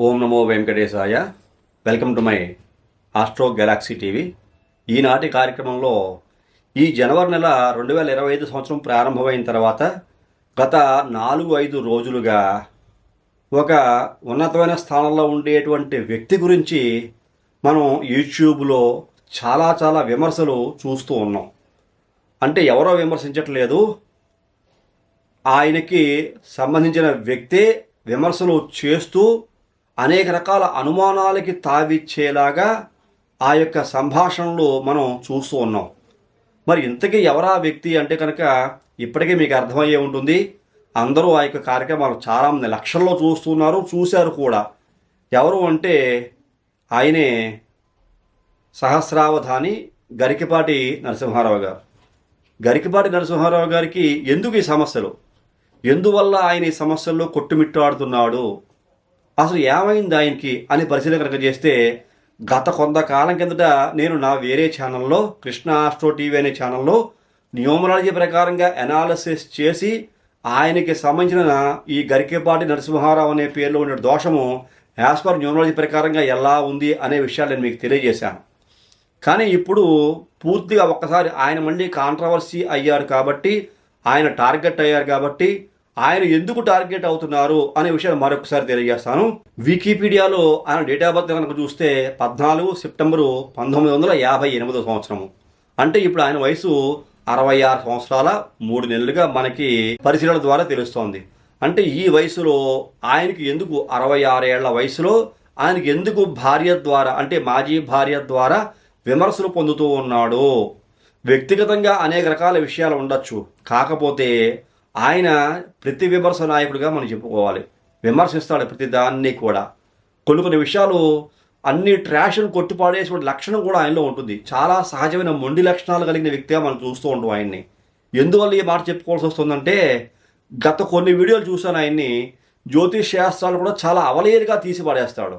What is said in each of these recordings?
ఓం నమో వెంకటేశాయ. Welcome to my Astro Galaxy TV. ఈనాటి కార్యక్రమంలో ఈ జనవరి నెల రెండు వేల ఇరవై ఐదు సంవత్సరం ప్రారంభమైన తర్వాత గత నాలుగు ఐదు రోజులుగా ఒక ఉన్నతమైన స్థానంలో ఉండేటువంటి వ్యక్తి గురించి మనం యూట్యూబ్లో చాలా చాలా విమర్శలు చూస్తూ ఉన్నాం. అంటే ఎవరో విమర్శించట్లేదు. ఆయనకి సంబంధించిన వ్యక్తే విమర్శలు చేస్తూ అనేక రకాల అనుమానాలకి తావిచ్చేలాగా ఆ యొక్క సంభాషణలు మనం చూస్తూ ఉన్నాం. మరి ఇంతకీ ఎవరా వ్యక్తి అంటే కనుక ఇప్పటికే మీకు అర్థమయ్యే ఉంటుంది. అందరూ ఆ యొక్క కార్యక్రమాలు చాలామంది లక్షల్లో చూస్తున్నారు చూశారు కూడా. ఎవరు అంటే ఆయనే సహస్రావధాని గరికిపాటి నరసింహారావు గారు. గరికిపాటి నరసింహారావు గారికి ఎందుకు ఈ సమస్యలు? ఎందువల్ల ఆయన ఈ సమస్యల్లో కొట్టుమిట్టాడుతున్నాడు? అసలు ఏమైంది ఆయనకి అని పరిశీలన కనుక చేస్తే గత కొంతకాలం కిందట నేను నా వేరే ఛానల్లో కృష్ణ ఆస్ట్రో టీవీ అనే ఛానల్లో న్యూమరాలజీ ప్రకారంగా అనాలిసిస్ చేసి ఆయనకి సంబంధించిన ఈ గరికెపాటి నరసింహారావు అనే పేరులో ఉండే దోషము యాజ్ పర్ న్యూమరాలజీ ప్రకారంగా ఎలా ఉంది అనే విషయాలు నేను మీకు తెలియజేశాను. కానీ ఇప్పుడు పూర్తిగా ఒక్కసారి ఆయన మళ్ళీ కాంట్రవర్సీ అయ్యారు కాబట్టి ఆయన టార్గెట్ అయ్యారు కాబట్టి ఆయన ఎందుకు టార్గెట్ అవుతున్నారు అనే విషయాన్ని మరొకసారి తెలియజేస్తాను. వికీపీడియాలో ఆయన డేట్ ఆఫ్ బర్త్ కనుక చూస్తే పద్నాలుగు సెప్టెంబరు పంతొమ్మిది వందల యాభై ఎనిమిదో సంవత్సరము. అంటే ఇప్పుడు ఆయన వయసు అరవై ఆరు సంవత్సరాల మూడు నెలలుగా మనకి పరిశీలన ద్వారా తెలుస్తోంది. అంటే ఈ వయసులో ఆయనకి ఎందుకు అరవై ఆరేళ్ళ వయసులో ఆయనకి ఎందుకు భార్య ద్వారా అంటే మాజీ భార్య ద్వారా విమర్శలు పొందుతూ ఉన్నాడు. వ్యక్తిగతంగా అనేక రకాల విషయాలు ఉండొచ్చు. కాకపోతే ఆయన ప్రతి విమర్శ నాయకుడిగా మనం చెప్పుకోవాలి. విమర్శిస్తాడు ప్రతి దాన్ని కూడా. కొన్ని కొన్ని విషయాలు అన్ని ట్రాష్ను కొట్టిపాడేసిన లక్షణం కూడా ఆయనలో ఉంటుంది. చాలా సహజమైన మొండి లక్షణాలు కలిగిన వ్యక్తిగా మనం చూస్తూ ఉంటాం ఆయన్ని. ఎందువల్ల ఈ మాట చెప్పుకోవాల్సి వస్తుందంటే గత కొన్ని వీడియోలు చూశాను ఆయన్ని. జ్యోతిష్ శాస్త్రాలు కూడా చాలా అవలేరుగా తీసి పడేస్తాడు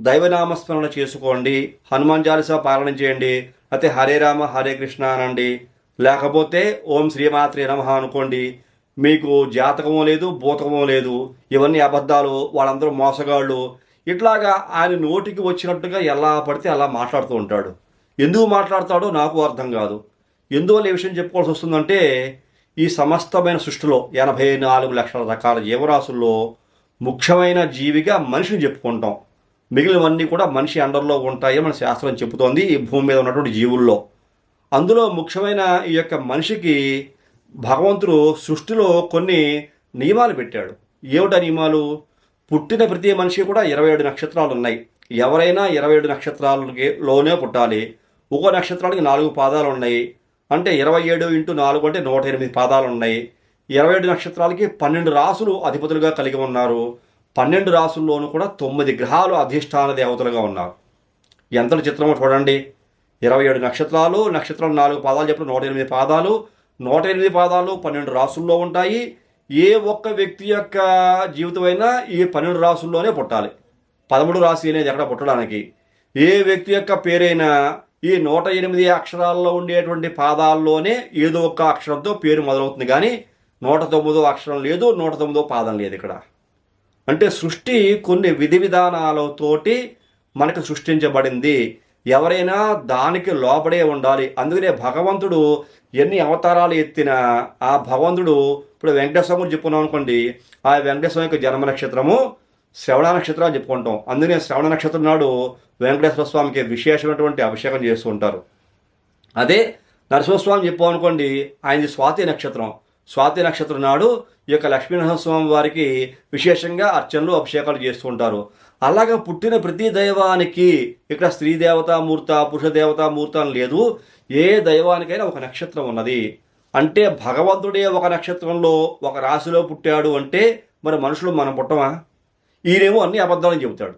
దైవనామస్మరణ చేసుకోండి హనుమాన్ చాలీసా పాలన చేయండి అయితే హరే రామ హరే కృష్ణ అనండి. లేకపోతే ఓం శ్రీమాత్రే నమ అనుకోండి. మీకు జాతకమో లేదు భూతకమో లేదు ఇవన్నీ అబద్ధాలు వాళ్ళందరూ మోసగాళ్ళు. ఇట్లాగా ఆయన నోటికి వచ్చినట్టుగా ఎలా పడితే అలా మాట్లాడుతూ ఉంటాడు. ఎందుకు మాట్లాడతాడో నాకు అర్థం కాదు. ఎందువల్ల ఈ విషయం చెప్పుకోవాల్సి వస్తుందంటే ఈ సమస్తమైన సృష్టిలో ఎనభై నాలుగు లక్షల రకాల జీవరాశుల్లో ముఖ్యమైన జీవిగా మనిషిని చెప్పుకుంటాం. మిగిలినవన్నీ కూడా మనిషి అండర్లో ఉంటాయని మన శాస్త్రం చెబుతోంది ఈ భూమి మీద ఉన్నటువంటి జీవుల్లో. అందులో ముఖ్యమైన ఈ యొక్క మనిషికి భగవంతుడు సృష్టిలో కొన్ని నియమాలు పెట్టాడు. ఏమిటా నియమాలు? పుట్టిన ప్రతి మనిషి కూడా ఇరవై ఏడు నక్షత్రాలు ఉన్నాయి. ఎవరైనా ఇరవై ఏడు నక్షత్రాలలోనే పుట్టాలి. ఒక్కో నక్షత్రానికి నాలుగు పాదాలు ఉన్నాయి. అంటే ఇరవై ఏడు ఇంటూ నాలుగు అంటే నూట ఎనిమిది పాదాలు ఉన్నాయి. ఇరవై ఏడు నక్షత్రాలకి పన్నెండు రాసులు అధిపతులుగా కలిగి ఉన్నారు. పన్నెండు రాసుల్లోనూ కూడా తొమ్మిది గ్రహాలు అధిష్టాన దేవతలుగా ఉన్నారు. ఎంత చిత్రమో చూడండి. ఇరవై ఏడు నక్షత్రాలు నక్షత్రం నాలుగు పాదాలు చెప్పిన నూట ఎనిమిది పాదాలు నూట ఎనిమిది పాదాలు పన్నెండు రాసుల్లో ఉంటాయి. ఏ ఒక్క వ్యక్తి యొక్క జీవితమైనా ఈ పన్నెండు రాసుల్లోనే పుట్టాలి. పదమూడు రాశి అనేది ఎక్కడ పుట్టడానికి? ఏ వ్యక్తి యొక్క పేరైనా ఈ నూట ఎనిమిది అక్షరాల్లో ఉండేటువంటి పాదాల్లోనే ఏదో ఒక్క అక్షరంతో పేరు మొదలవుతుంది కానీ నూట తొమ్మిదో అక్షరం లేదు నూట తొమ్మిదో పాదం లేదు ఇక్కడ. అంటే సృష్టి కొన్ని విధి విధానాలతోటి మనకు సృష్టించబడింది. ఎవరైనా దానికి లోపడే ఉండాలి. అందుకనే భగవంతుడు ఎన్ని అవతారాలు ఎత్తినా ఆ భగవంతుడు ఇప్పుడు వెంకటేశ్వరం గురించి చెప్పుకున్నాం అనుకోండి ఆ వెంకటేశ్వరం యొక్క జన్మ నక్షత్రము శ్రవణ నక్షత్రం అని చెప్పుకుంటాం. అందుకనే శ్రవణ నక్షత్రం నాడు వెంకటేశ్వర స్వామికి విశేషమైనటువంటి అభిషేకం చేస్తూ ఉంటారు. అదే నరసింహస్వామి చెప్పామనుకోండి ఆయనది స్వాతి నక్షత్రం. స్వాతి నక్షత్రం నాడు ఈ యొక్క లక్ష్మీనరసింహస్వామి వారికి విశేషంగా అర్చనలు అభిషేకాలు చేస్తూ ఉంటారు. అలాగా పుట్టిన ప్రతి దైవానికి ఇక్కడ స్త్రీ దేవతామూర్త పురుష దేవతామూర్త అని లేదు. ఏ దైవానికైనా ఒక నక్షత్రం ఉన్నది. అంటే భగవంతుడే ఒక నక్షత్రంలో ఒక రాశిలో పుట్టాడు అంటే మరి మనుషులు మనం పుట్టమా? ఈయనేమో అన్ని అబద్ధాలని చెబుతాడు.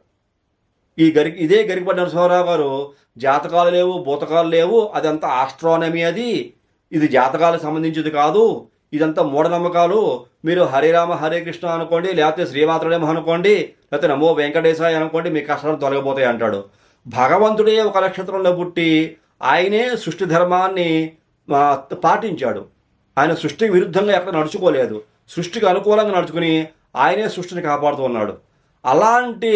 ఈ గరి ఇదే గరికపడి నరసింహారావు గారు జాతకాలు లేవు భూతకాలు లేవు అదంతా ఆస్ట్రానమీ అది. ఇది జాతకాలకు సంబంధించింది కాదు. ఇదంతా మూఢనమ్మకాలు. మీరు హరిరామ హరే కృష్ణ అనుకోండి లేకపోతే శ్రీమాత్రుడేమో అనుకోండి లేకపోతే నమో వెంకటేశాయ అనుకోండి మీ కష్టాలు తొలగిపోతాయి అంటాడు. భగవంతుడే ఒక నక్షత్రంలో పుట్టి ఆయనే సృష్టి ధర్మాన్ని పాటించాడు. ఆయన సృష్టికి విరుద్ధంగా ఎక్కడ నడుచుకోలేదు. సృష్టికి అనుకూలంగా నడుచుకుని ఆయనే సృష్టిని కాపాడుతూ ఉన్నాడు అలాంటి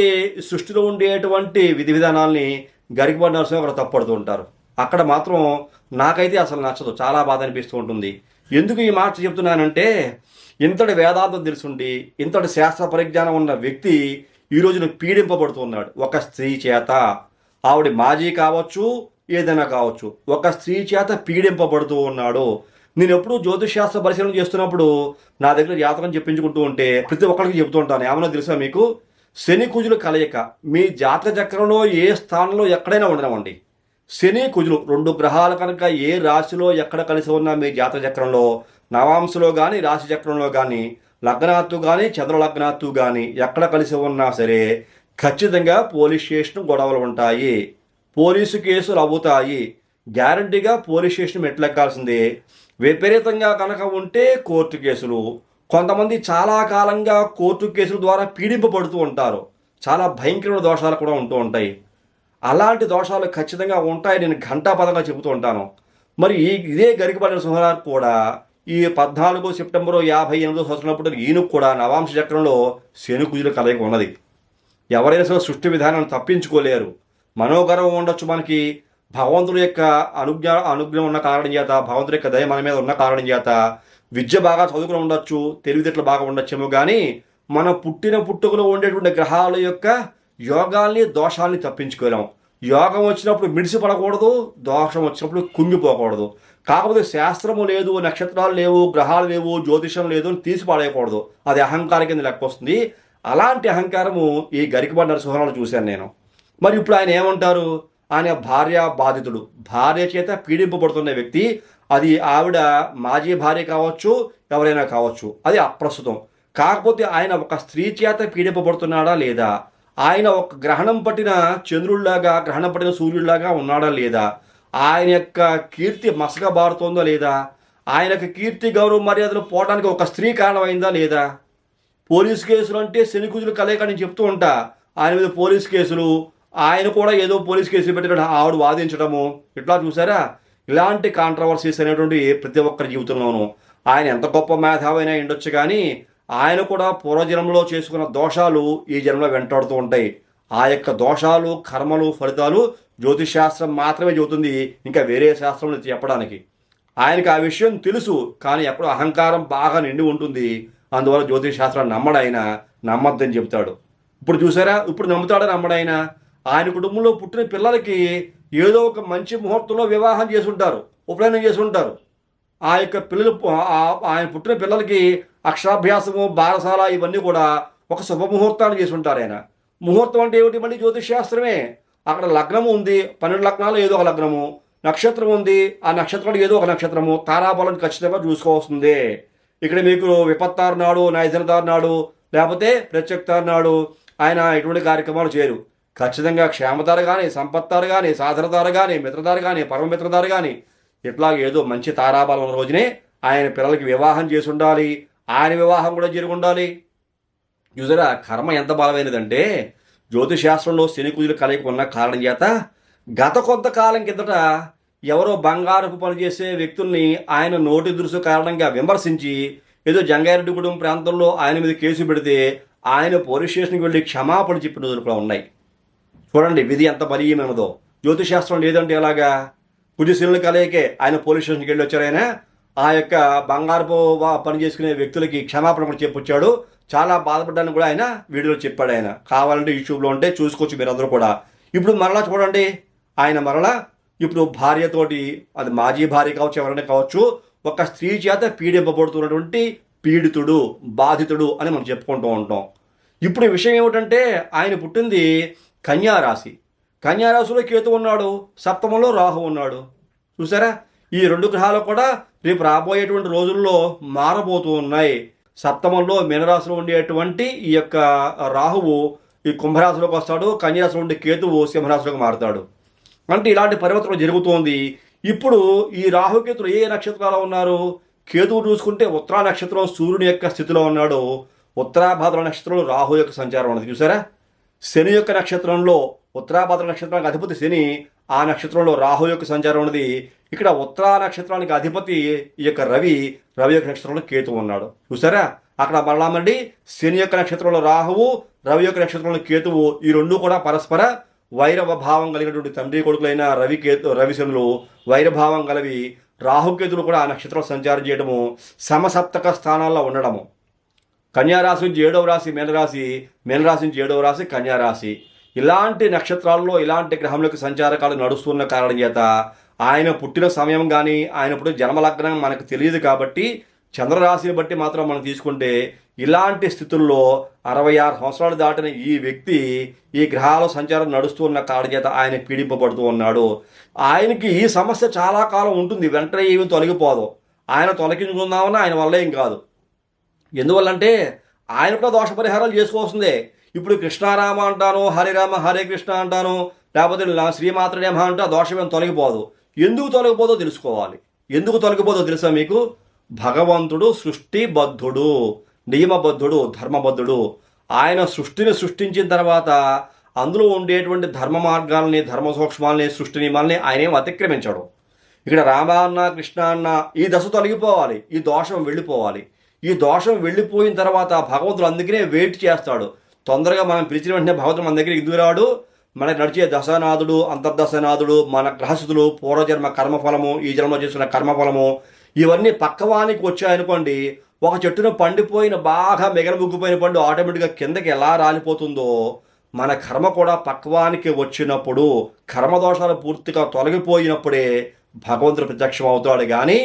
సృష్టిలో ఉండేటువంటి విధి విధానాల్ని గరికపాటి నరసింహ గారు తప్పడుతూ ఉంటారు. అక్కడ మాత్రం నాకైతే అసలు నచ్చదు. చాలా బాధ అనిపిస్తూ ఉంటుంది. ఎందుకు ఈ మాట చెప్తున్నానంటే ఇంతటి వేదాంతం తెలుసుండి ఇంతటి శాస్త్ర పరిజ్ఞానం ఉన్న వ్యక్తి ఈ రోజున పీడింపబడుతున్నాడు. ఒక స్త్రీ చేత. ఆవిడ మాజీ కావచ్చు ఏదైనా కావచ్చు. ఒక స్త్రీ చేత పీడింపబడుతూ ఉన్నాడు. నేను ఎప్పుడు జ్యోతిషాస్త్ర పరిశీలన చేస్తున్నప్పుడు నా దగ్గర జాతకం చెప్పించుకుంటూ ఉంటే ప్రతి ఒక్కరికి చెబుతూ ఉంటాను. ఏమన్నా తెలుసా మీకు? శని కుజుల కలయిక. మీ జాతక చక్రంలో ఏ స్థానంలో ఎక్కడైనా ఉండనివ్వండి. శని కుజులు రెండు గ్రహాలు కనుక ఏ రాశిలో ఎక్కడ కలిసి ఉన్నా మీ జాతక చక్రంలో నవాంశలో కానీ రాశి చక్రంలో కానీ లగ్నాత్తు కానీ చంద్ర లగ్నాత్తు కానీ ఎక్కడ కలిసి ఉన్నా సరే ఖచ్చితంగా పోలీస్ స్టేషన్ గొడవలు ఉంటాయి. పోలీసు కేసులు అవుతాయి గ్యారంటీగా పోలీస్ స్టేషన్ మెట్లెక్కాల్సిందే. విపరీతంగా కనుక ఉంటే కోర్టు కేసులు. కొంతమంది చాలా కాలంగా కోర్టు కేసుల ద్వారా పీడింపబడుతూ ఉంటారు. చాలా భయంకరమైన దోషాలు కూడా ఉంటూ ఉంటాయి. అలాంటి దోషాలు ఖచ్చితంగా ఉంటాయి నేను ఘంటాపదంగా చెబుతూ ఉంటాను. మరి ఈ ఇదే గరికపాటి సుహరార్ కూడా ఈ పద్నాలుగు సెప్టెంబరు యాభై ఎనిమిదో సంవత్సరంలో ఈయనకు కూడా నవాంశ చక్రంలో శనుకుజుల కలయిక ఉన్నది. ఎవరైనా సరే సృష్టి విధానాన్ని తప్పించుకోలేరు. మనోగర్వం ఉండొచ్చు మనకి. భగవంతుడి యొక్క అనుజ్ఞ అనుగ్రహం ఉన్న కారణం చేత భగవంతుడి యొక్క దయ మన మీద ఉన్న కారణం చేత విద్య బాగా చదువుకుని ఉండొచ్చు తెలివితేటలు బాగా ఉండొచ్చేమో కానీ మన పుట్టిన పుట్టుకలో ఉండేటువంటి గ్రహాల యొక్క యోగాల్ని దోషాల్ని తప్పించుకోలేం. యోగం వచ్చినప్పుడు మిడిసి పడకూడదు దోషం వచ్చినప్పుడు కుంగిపోకూడదు. కాకపోతే శాస్త్రము లేదు నక్షత్రాలు లేవు గ్రహాలు లేవు జ్యోతిషం లేదు అని తీసి పాడేయకూడదు అది అహంకారం కింద లెక్క వస్తుంది. అలాంటి అహంకారము ఈ గరికబండ నరసింహాలను చూశాను నేను. మరి ఇప్పుడు ఆయన ఏమంటారు? ఆయన భార్య బాధితుడు. భార్య చేత పీడింపబడుతున్న వ్యక్తి అది ఆవిడ మాజీ భార్య కావచ్చు ఎవరైనా కావచ్చు. అది అప్రస్తుతం. కాకపోతే ఆయన ఒక స్త్రీ చేత పీడింపబడుతున్నాడా లేదా? ఆయన ఒక గ్రహణం పట్టిన చంద్రుడిలాగా గ్రహణం పట్టిన సూర్యుడిలాగా ఉన్నాడా లేదా? ఆయన యొక్క కీర్తి మసకబారుతోందా లేదా? ఆయనకు కీర్తి గౌరవ మర్యాదలు పోవడానికి ఒక స్త్రీ కారణమైందా లేదా? పోలీస్ కేసులు అంటే శనికుజులు కలయిక నేను చెప్తూ ఉంటా. ఆయన మీద పోలీస్ కేసులు ఆయన కూడా ఏదో పోలీస్ కేసులు పెట్టినట్టు ఆవిడ వాదించడము. ఇట్లా చూసారా? ఇలాంటి కాంట్రవర్సీస్ అనేటువంటి ప్రతి ఒక్కరి జీవితంలోనూ. ఆయన ఎంత గొప్ప మేధావైనా ఉండొచ్చు కానీ ఆయన కూడా పూర్వజన్మలో చేసుకున్న దోషాలు ఈ జన్మలో వెంటాడుతూ ఉంటాయి. ఆ యొక్క దోషాలు కర్మలు ఫలితాలు జ్యోతిష్ శాస్త్రం మాత్రమే చెబుతుంది. ఇంకా వేరే శాస్త్రం చెప్పడానికి. ఆయనకి ఆ విషయం తెలుసు కానీ ఎక్కడో అహంకారం బాగా నిండి ఉంటుంది. అందువల్ల జ్యోతిష్ శాస్త్రాన్ని నమ్మడాయన నమ్మద్దని చెబుతాడు. ఇప్పుడు చూసారా? ఇప్పుడు నమ్ముతాడా నమ్మడైనా? ఆయన కుటుంబంలో పుట్టిన పిల్లలకి ఏదో ఒక మంచి ముహూర్తంలో వివాహం చేసుంటారు ఉపనయనం చేసుంటారు. ఆ యొక్క పిల్లలు ఆయన పుట్టిన పిల్లలకి అక్షరాభ్యాసము బారసాల ఇవన్నీ కూడా ఒక శుభముహూర్తాన్ని చేసి ఉంటారు ఆయన. ముహూర్తం అంటే ఏమిటి? మళ్ళీ జ్యోతిష్ శాస్త్రమే అక్కడ లగ్నము ఉంది పన్నెండు లగ్నాలు ఏదో ఒక లగ్నము నక్షత్రం ఉంది ఆ నక్షత్రంలో ఏదో ఒక నక్షత్రము తారాబలం ఖచ్చితంగా చూసుకోవాల్సిందే. ఇక్కడ మీకు విపత్తారు నాడు నైజనతారు నాడు లేకపోతే ప్రత్యక్తారు నాడు ఆయన ఎటువంటి కార్యక్రమాలు చేయరు. ఖచ్చితంగా క్షేమతారు కానీ సంపత్తారు కానీ సాధనతారు కానీ మిత్రతారు కానీ పరమమిత్రతారు కానీ ఇట్లా ఏదో మంచి తారాబలం ఉన్న రోజునే ఆయన పిల్లలకి వివాహం చేసి ఉండాలి ఆయన వివాహం కూడా జరిగి ఉండాలి. చూసారా కర్మ ఎంత బలమైనదంటే జ్యోతిశాస్త్రంలో శని కుజులు కలయిక ఉన్న కారణం చేత గత కొంతకాలం కిందట ఎవరో బంగారపు పనిచేసే వ్యక్తుల్ని ఆయన నోటి దురుసు కారణంగా విమర్శించి ఏదో జంగారెడ్డిగూడెం ప్రాంతంలో ఆయన మీద కేసు పెడితే ఆయన పోలీస్ స్టేషన్కి వెళ్ళి క్షమాపణ చెప్పిన రోజులు కూడా ఉన్నాయి. చూడండి విధి ఎంత బలీయమైనదో. జ్యోతిశాస్త్రం లేదంటే ఎలాగా? కుజశీలను కలయికే ఆయన పోలీస్ స్టేషన్కి వెళ్ళి వచ్చారు ఆయన. ఆ యొక్క బంగారపు పని చేసుకునే వ్యక్తులకి క్షమాపణ కూడా చెప్పొచ్చాడు. చాలా బాధపడ్డాను కూడా ఆయన వీడియోలో చెప్పాడు ఆయన. కావాలంటే యూట్యూబ్లో ఉంటే చూసుకోవచ్చు మీరందరూ కూడా. ఇప్పుడు మరలా చూడండి ఆయన మరలా ఇప్పుడు భార్యతోటి అది మాజీ భార్య కావచ్చు ఎవరైనా కావచ్చు ఒక స్త్రీ చేత పీడింపబడుతున్నటువంటి పీడితుడు బాధితుడు అని మనం చెప్పుకుంటూ ఉంటాం. ఇప్పుడు ఈ విషయం ఏమిటంటే ఆయన పుట్టింది కన్యారాశి కన్యారాశిలో కేతు ఉన్నాడు సప్తమంలో రాహు ఉన్నాడు. చూసారా? ఈ రెండు గ్రహాలు కూడా రేపు రాబోయేటువంటి రోజుల్లో మారబోతూ ఉన్నాయి. సప్తమంలో మీనరాశిలో ఉండేటువంటి ఈ యొక్క రాహువు ఈ కుంభరాశిలోకి వస్తాడు కన్యారాశిలో ఉండే కేతువు సింహరాశిలోకి మారుతాడు. అంటే ఇలాంటి పరివర్తన జరుగుతోంది. ఇప్పుడు ఈ రాహుకేతులు ఏ నక్షత్రాలు ఉన్నారు? కేతువు చూసుకుంటే ఉత్తరా నక్షత్రం సూర్యుని యొక్క స్థితిలో ఉన్నాడు. ఉత్తరాభాద్ర నక్షత్రంలో రాహు యొక్క సంచారం ఉన్నది. చూసారా? శని యొక్క నక్షత్రంలో ఉత్తరాభద్ర నక్షత్రానికి అధిపతి శని ఆ నక్షత్రంలో రాహు యొక్క సంచారం ఉన్నది. ఇక్కడ ఉత్తరా నక్షత్రానికి అధిపతి ఈ యొక్క రవి రవి యొక్క నక్షత్రంలో కేతు ఉన్నాడు. చూసారా? అక్కడ మరలా మళ్ళీ శని యొక్క నక్షత్రంలో రాహువు రవి యొక్క నక్షత్రంలో కేతువు ఈ రెండు కూడా పరస్పర వైరవ భావం కలిగినటువంటి తండ్రి కొడుకులైన రవి కేతు రవిశనులు వైరభావం కలివి రాహుకేతులు కూడా ఆ నక్షత్రం సంచారం చేయడము సమసప్తక స్థానాల్లో ఉండడము. కన్యారాశి నుంచి ఏడవ రాశి మేనరాశి మేనరాశి నుంచి ఏడవ రాశి కన్యారాశి. ఇలాంటి నక్షత్రాల్లో ఇలాంటి గ్రహములకు సంచారకాలు నడుస్తున్న కారణం చేత ఆయన పుట్టిన సమయం కానీ ఆయన పుట్టిన జన్మలగ్నం మనకు తెలియదు కాబట్టి చంద్రరాశిని బట్టి మాత్రం మనం తీసుకుంటే ఇలాంటి స్థితుల్లో అరవై ఆరు సంవత్సరాలు దాటిన ఈ వ్యక్తి ఈ గ్రహాల సంచారం నడుస్తున్న కారణం చేత ఆయన పీడింపబడుతూ ఉన్నాడు. ఆయనకి ఈ సమస్య చాలా కాలం ఉంటుంది. వెంటనే ఏమి తొలగిపోదు. ఆయన తొలగించుకుందామని ఆయన వల్ల ఏం కాదు. ఎందువల్లంటే ఆయన కూడా దోష పరిహారాలు చేసుకోవాల్సిందే. ఇప్పుడు కృష్ణారామ అంటాను హరిరామ హరే కృష్ణ అంటాను లేకపోతే నా శ్రీమాత్రనేమ అంటే ఆ దోషం ఏం తొలగిపోదు. ఎందుకు తొలగిపోదో తెలుసుకోవాలి. ఎందుకు తొలగిపోదో తెలుసా మీకు? భగవంతుడు సృష్టిబద్ధుడు నియమబద్ధుడు ధర్మబద్ధుడు. ఆయన సృష్టిని సృష్టించిన తర్వాత అందులో ఉండేటువంటి ధర్మ మార్గాల్ని ధర్మ సూక్ష్మాలని సృష్టి నియమాల్ని ఆయనేం అతిక్రమించాడు. ఇక్కడ రామ అన్న కృష్ణ అన్న ఈ దశ తొలగిపోవాలి. ఈ దోషం వెళ్ళిపోవాలి. ఈ దోషం వెళ్ళిపోయిన తర్వాత భగవంతుడు అందుకనే వెయిట్ చేస్తాడు. తొందరగా మనం పిలిచిన వెంటనే భగవంతుడు మన దగ్గరికి ఎదురాడు రాడు? మనకి నడిచే దశనాథుడు అంతర్దశనాథుడు మన గ్రహస్థులు పూర్వజన్మ కర్మఫలము ఈ జన్మలో చేసిన కర్మఫలము ఇవన్నీ పక్కవానికి వచ్చాయనుకోండి ఒక చెట్టున పండిపోయిన బాగా మిగలబుగ్గిపోయిన పండు ఆటోమేటిక్గా కిందకి ఎలా రాలిపోతుందో మన కర్మ కూడా పక్వానికి వచ్చినప్పుడు కర్మదోషాలు పూర్తిగా తొలగిపోయినప్పుడే భగవంతుడు ప్రత్యక్షం అవుతాడు కానీ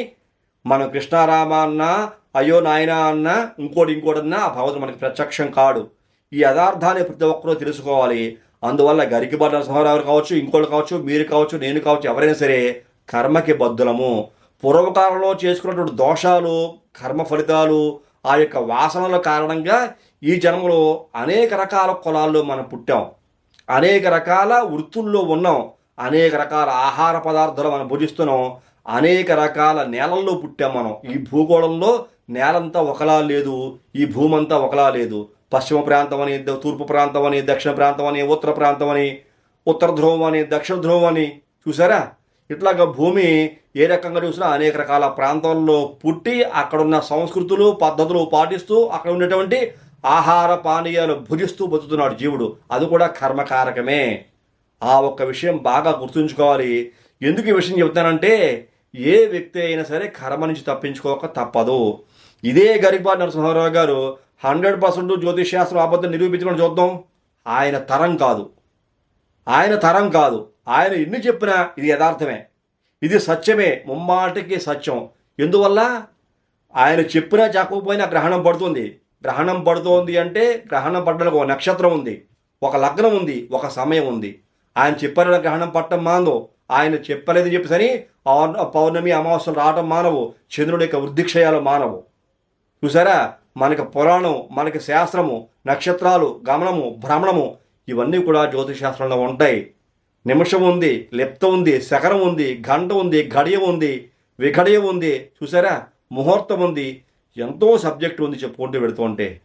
మనం కృష్ణారామ అన్న అయ్యో నాయన అన్న ఇంకోటి ఇంకోటన్నా అన్న ఆ భగవంతుడు మనకి ప్రత్యక్షం కాడు. ఈ యథార్థాన్ని ప్రతి ఒక్కరూ తెలుసుకోవాలి. అందువల్ల గరికిబడ్డ నరసింహారావు కావచ్చు ఇంకోటి కావచ్చు మీరు కావచ్చు నేను కావచ్చు ఎవరైనా సరే కర్మకి బద్దులము పూర్వకాలంలో చేసుకున్నటువంటి దోషాలు కర్మ ఫలితాలు ఆ యొక్క వాసనల కారణంగా ఈ జన్మలో అనేక రకాల కులాల్లో మనం పుట్టాం. అనేక రకాల వృత్తుల్లో ఉన్నాం. అనేక రకాల ఆహార పదార్థాలు మనం భుజిస్తున్నాం అనేక రకాల నేలల్లో పుట్టాం మనం. ఈ భూగోళంలో నేలంతా ఒకలా లేదు ఈ భూమంతా ఒకలా లేదు. పశ్చిమ ప్రాంతం అని తూర్పు ప్రాంతం అని దక్షిణ ప్రాంతం అని ఉత్తర ప్రాంతం అని ఉత్తర ధ్రువం అని దక్షిణ ధ్రువం అని చూసారా? ఇట్లాగా భూమి ఏ రకంగా చూసినా అనేక రకాల ప్రాంతాల్లో పుట్టి అక్కడున్న సంస్కృతులు పద్ధతులు పాటిస్తూ అక్కడ ఉన్నటువంటి ఆహార పానీయాలు భుజిస్తూ బతుకుతున్నాడు జీవుడు. అది కూడా కర్మకారకమే. ఆ ఒక్క విషయం బాగా గుర్తుంచుకోవాలి. ఎందుకు ఈ విషయం చెప్తానంటే ఏ వ్యక్తి అయినా సరే కర్మ నుంచి తప్పించుకోక తప్పదు. ఇదే గరికపాటి నరసింహారావు గారు హండ్రెడ్ పర్సెంట్ జ్యోతిష్ శాస్త్రం అబద్ధం నిరూపించమని చూద్దాం. ఆయన తరం కాదు. ఆయన తరం కాదు. ఆయన ఎన్ని చెప్పినా ఇది యథార్థమే. ఇది సత్యమే. ముమ్మాటికి సత్యం. ఎందువల్ల? ఆయన చెప్పినా చెప్పకపోయినా గ్రహణం పడుతుంది. గ్రహణం పడుతోంది అంటే గ్రహణం పడ్డానికి ఒక నక్షత్రం ఉంది. ఒక లగ్నం ఉంది. ఒక సమయం ఉంది. ఆయన చెప్పారని గ్రహణం పట్టడం మాందో. ఆయన చెప్పలేదు చెప్పి సరి పౌర్ణమి అమావాస్యలు రావటం మానవు. చంద్రుడి యొక్క వృద్ధిక్షయాలు మానవు. చూసారా? మనకి పురాణం మనకి శాస్త్రము నక్షత్రాలు గమనము భ్రమణము ఇవన్నీ కూడా జ్యోతిష్ శాస్త్రంలో ఉంటాయి. నిమిషం ఉంది లిప్త ఉంది శకరం ఉంది గంట ఉంది గడియ ఉంది విఘడియ ఉంది. చూసారా? ముహూర్తం ఉంది. ఎంతో సబ్జెక్ట్ ఉంది చెప్పుకుంటూ పెడుతూ ఉంటే.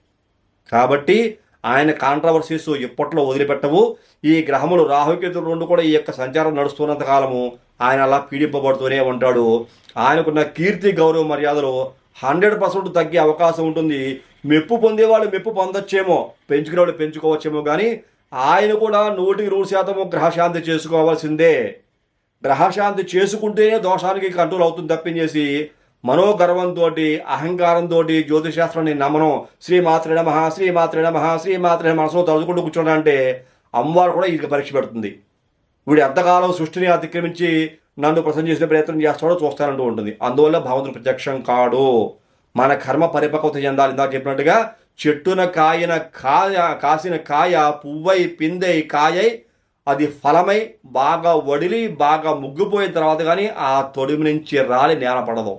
కాబట్టి ఆయన కాంట్రవర్సీస్ ఇప్పట్లో వదిలిపెట్టవు. ఈ గ్రహములు రాహుకేతులు రెండు కూడా ఈ యొక్క సంచారం నడుస్తున్నంత కాలము ఆయన అలా పీడింపబడుతూనే ఉంటాడు. ఆయనకున్న కీర్తి గౌరవ మర్యాదలు హండ్రెడ్ పర్సెంట్ తగ్గే అవకాశం ఉంటుంది. మెప్పు పొందేవాళ్ళు మెప్పు పొందొచ్చేమో పెంచుకునేవాళ్ళు పెంచుకోవచ్చేమో కానీ ఆయన కూడా నూటికి నూరు శాతము గ్రహశాంతి చేసుకోవాల్సిందే. గ్రహశాంతి చేసుకుంటేనే దోషానికి కంట్రోల్ అవుతుంది తప్పించేసి మనోగర్వంతో అహంకారంతో జ్యోతిశాస్త్రాన్ని నమ్మనం. శ్రీమాత్ర నమ శ్రీమాత్ర నమ శ్రీమాత్ర మనసులో తలుచుకుంటూ అంటే అమ్మవారు కూడా ఇది పరీక్ష పెడుతుంది. వీడు ఎంతకాలం సృష్టిని అతిక్రమించి నన్ను ప్రసన్న చేసిన ప్రయత్నం చేస్తాడో చూస్తానంటూ ఉంటుంది. అందువల్ల భగవంతుడు ప్రత్యక్షం కాడు. మన కర్మ పరిపక్వత చెందాలి. ఇందాక చెప్పినట్టుగా చెట్టున కాయన కాయ కాసిన కాయ పువ్వై పిందై కాయై అది ఫలమై బాగా వడిలి బాగా ముగ్గిపోయిన తర్వాత కానీ ఆ తొడిమి నుంచి రాలి నేల పడదు.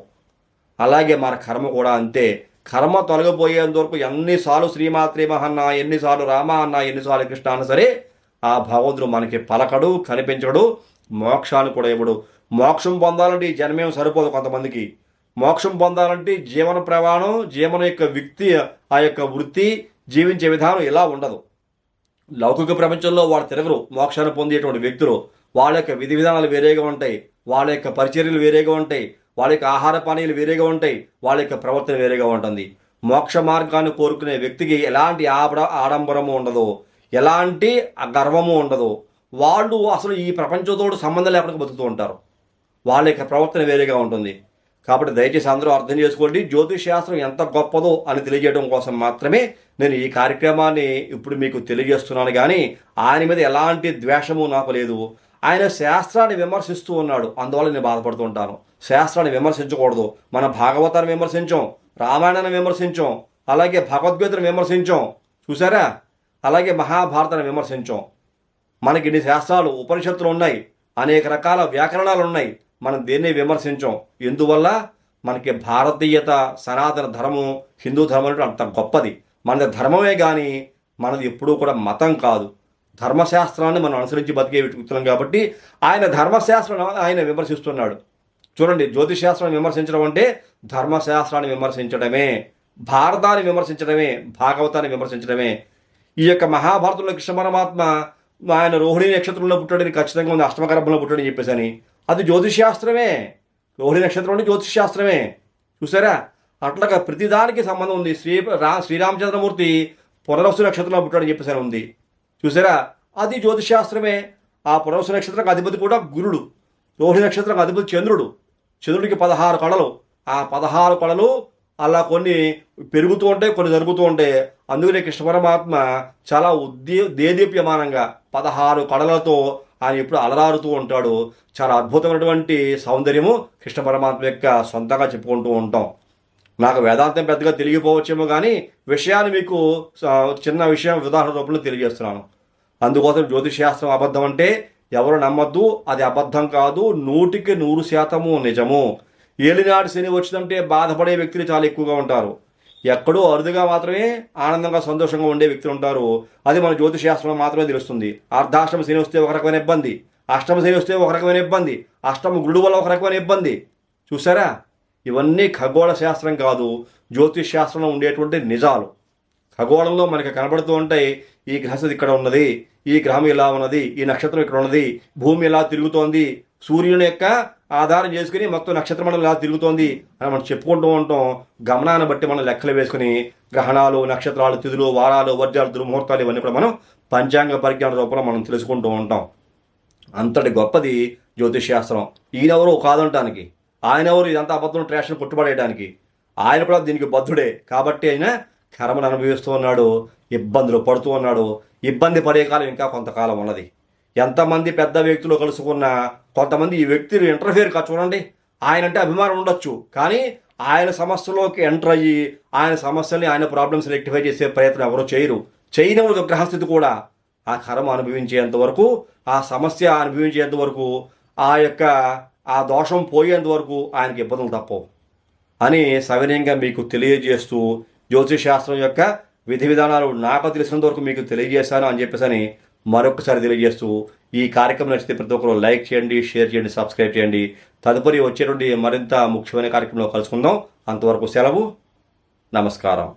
అలాగే మన కర్మ కూడా అంతే. కర్మ తొలగిపోయేంత వరకు ఎన్నిసార్లు శ్రీమాత్రి మహన్న ఎన్నిసార్లు రామ అన్న ఎన్నిసార్లు కృష్ణ అన్న సరే ఆ భగవంతుడు మనకి పలకడు కనిపించడు మోక్షాన్ని కూడా ఇవ్వడు. మోక్షం పొందాలంటే ఈ జన్మేం సరిపోదు కొంతమందికి. మోక్షం పొందాలంటే జీవన ప్రమాణం జీవన యొక్క వ్యక్తి ఆ యొక్క వృత్తి జీవించే విధానం ఇలా ఉండదు. లౌకిక ప్రపంచంలో వాళ్ళు తిరగరు మోక్షాన్ని పొందేటువంటి వ్యక్తులు. వాళ్ళ యొక్క విధి విధానాలు వేరేగా ఉంటాయి. వాళ్ళ యొక్క పరిచర్యలు వేరేగా ఉంటాయి. వాళ్ళ యొక్క ఆహార పానీయాలు వేరేగా ఉంటాయి వాళ్ళ యొక్క ప్రవర్తన వేరేగా ఉంటుంది. మోక్ష మార్గాన్ని కోరుకునే వ్యక్తికి ఎలాంటి ఆడ ఆడంబరము ఉండదు ఎలాంటి గర్వము ఉండదు వాళ్ళు అసలు ఈ ప్రపంచంతో సంబంధం లేకుండా బతుకుతూ ఉంటారు. వాళ్ళ యొక్క ప్రవర్తన వేరేగా ఉంటుంది. కాబట్టి దయచేసి అందరూ అర్థం చేసుకోండి జ్యోతిష్ శాస్త్రం ఎంత గొప్పదో అని తెలియజేయడం కోసం మాత్రమే నేను ఈ కార్యక్రమాన్ని ఇప్పుడు మీకు తెలియజేస్తున్నాను. కానీ ఆయన మీద ఎలాంటి ద్వేషము నాకు లేదు. ఆయన శాస్త్రాన్ని విమర్శిస్తూ ఉన్నాడు. అందువల్ల నేను బాధపడుతూ ఉంటాను. శాస్త్రాన్ని విమర్శించకూడదు. మన భాగవతాన్ని విమర్శించాం రామాయణాన్ని విమర్శించాం అలాగే భగవద్గీతను విమర్శించాం. చూసారా అలాగే మహాభారతాన్ని విమర్శించాం. మనకి ఇన్ని శాస్త్రాలు ఉపనిషత్తులు ఉన్నాయి. అనేక రకాల వ్యాకరణాలు ఉన్నాయి. మనం దేన్ని విమర్శించాం? ఎందువల్ల? మనకి భారతీయత సనాతన ధర్మం హిందూ ధర్మం అంటే అంత గొప్పది. మనది ధర్మమే కానీ మనది ఎప్పుడూ కూడా మతం కాదు. ధర్మశాస్త్రాన్ని మనం అనుసరించి బతికే వ్యక్తులం కాబట్టి ఆయన ధర్మశాస్త్రం ఆయన విమర్శిస్తున్నాడు. చూడండి జ్యోతిశాస్త్రాన్ని విమర్శించడం అంటే ధర్మశాస్త్రాన్ని విమర్శించడమే భారతాన్ని విమర్శించడమే భాగవతాన్ని విమర్శించడమే. ఈ యొక్క మహాభారతంలో కృష్ణ పరమాత్మ ఆయన రోహిణి నక్షత్రంలో పుట్టాడని ఖచ్చితంగా ఉంది అష్టమగర్భంలో పుట్టాడని చెప్పేసని. అది జ్యోతిషాస్త్రమే రోహిణి నక్షత్రం అంటే జ్యోతిషాస్త్రమే చూసారా? అట్లాగా ప్రతిదానికి సంబంధం ఉంది. శ్రీ రా శ్రీరామచంద్రమూర్తి పునరవసు నక్షత్రంలో పుట్టాడని చెప్పేసని ఉంది. చూసారా? అది జ్యోతిషాస్త్రమే ఆ పునరవసు నక్షత్రం అధిపతి కూడా గురుడు. రోహిణి నక్షత్రం అధిపతి చంద్రుడు. చంద్రుడికి పదహారు కళలు. ఆ పదహారు కళలు అలా కొన్ని పెరుగుతూ ఉంటాయి కొన్ని జరుగుతూ ఉంటాయి. అందుకనే కృష్ణ పరమాత్మ చాలా ఉద్దే దేదీప్యమానంగా పదహారు కళలతో ఆయన ఎప్పుడు అలరారుతూ ఉంటాడు. చాలా అద్భుతమైనటువంటి సౌందర్యము కృష్ణ పరమాత్మ యొక్క సొంతంగా చెప్పుకుంటూ ఉంటాం. నాకు వేదాంతం పెద్దగా తెలియపోవచ్చేమో కానీ విషయాన్ని మీకు చిన్న విషయం ఉదాహరణ రూపంలో తెలియజేస్తున్నాను. అందుకోసం జ్యోతిషశాస్త్రం అబద్ధం అంటే ఎవరు నమ్మద్దు అది అబద్ధం కాదు నూటికి నూరు శాతము నిజము. ఏలినాడు శని వచ్చిందంటే బాధపడే వ్యక్తులు చాలా ఎక్కువగా ఉంటారు. ఎక్కడో అరుదుగా మాత్రమే ఆనందంగా సంతోషంగా ఉండే వ్యక్తులు ఉంటారు. అది మన జ్యోతిషశాస్త్రంలో మాత్రమే తెలుస్తుంది. అర్ధాష్టమ శని వస్తే ఒక రకమైన ఇబ్బంది. అష్టమ శని వస్తే ఒక రకమైన ఇబ్బంది. అష్టమ గురుడు వల్ల ఒక రకమైన ఇబ్బంది. చూసారా ఇవన్నీ ఖగోళ శాస్త్రం కాదు. జ్యోతిష్ శాస్త్రంలో ఉండేటువంటి నిజాలు. ఖగోళంలో మనకి కనబడుతూ ఉంటాయి ఈ గ్రహస్థితి ఇక్కడ ఉన్నది. ఈ గ్రహం ఇలా ఉన్నది? ఈ నక్షత్రం ఇక్కడ ఉన్నది. భూమి ఇలా తిరుగుతోంది? సూర్యుని యొక్క ఆధారం చేసుకుని మొత్తం నక్షత్ర మండలం ఇలా తిరుగుతోంది అని మనం చెప్పుకుంటూ ఉంటాం. గమనాన్ని బట్టి మనం లెక్కలు వేసుకుని గ్రహణాలు నక్షత్రాలు తిథులు వారాలు వర్జాలు దుర్ముహూర్తాలు ఇవన్నీ కూడా మనం పంచాంగ పరిజ్ఞాన రూపంలో మనం తెలుసుకుంటూ ఉంటాం. అంతటి గొప్పది జ్యోతిష్ శాస్త్రం ఈయనెవరు కాదంటానికి. ఆయన ఎవరు ఇదంతా అబద్ధం ట్రాషన్ పుట్టుబడేయడానికి ఆయన కూడా దీనికి బద్ధుడే. కాబట్టి ఆయన కర్మను అనుభవిస్తూ ఉన్నాడు ఇబ్బందులు పడుతూ ఉన్నాడు. ఇబ్బంది పడే కాలం ఇంకా కొంతకాలం ఉన్నది. ఎంతమంది పెద్ద వ్యక్తులు కలుసుకున్నా కొంతమంది ఈ వ్యక్తులు ఇంటర్ఫియర్ కా చూడండి. ఆయన అంటే అభిమానం ఉండొచ్చు. కానీ ఆయన సమస్యలోకి ఎంటర్ అయ్యి ఆయన సమస్యల్ని ఆయన ప్రాబ్లమ్స్ రెక్టిఫై చేసే ప్రయత్నం ఎవరో చేయరు. చేయని గ్రహస్థితి కూడా ఆ కర్మ అనుభవించేంత వరకు ఆ సమస్య అనుభవించేంత వరకు ఆ యొక్క ఆ దోషం పోయేంత వరకు ఆయనకి ఇబ్బందులు తప్పవు. అని సవినయంగా మీకు తెలియజేస్తూ జ్యోతిష్ శాస్త్రం యొక్క విధి విధానాలు నాకు తెలిసినంత వరకు మీకు తెలియజేశాను అని చెప్పేసి అని మరొకసారి తెలియజేస్తూ ఈ కార్యక్రమం నచ్చితే ప్రతి ఒక్కరు లైక్ చేయండి షేర్ చేయండి సబ్స్క్రైబ్ చేయండి. తదుపరి వచ్చేటువంటి మరింత ముఖ్యమైన కార్యక్రమంలో కలుసుకుందాం. అంతవరకు సెలవు. నమస్కారం.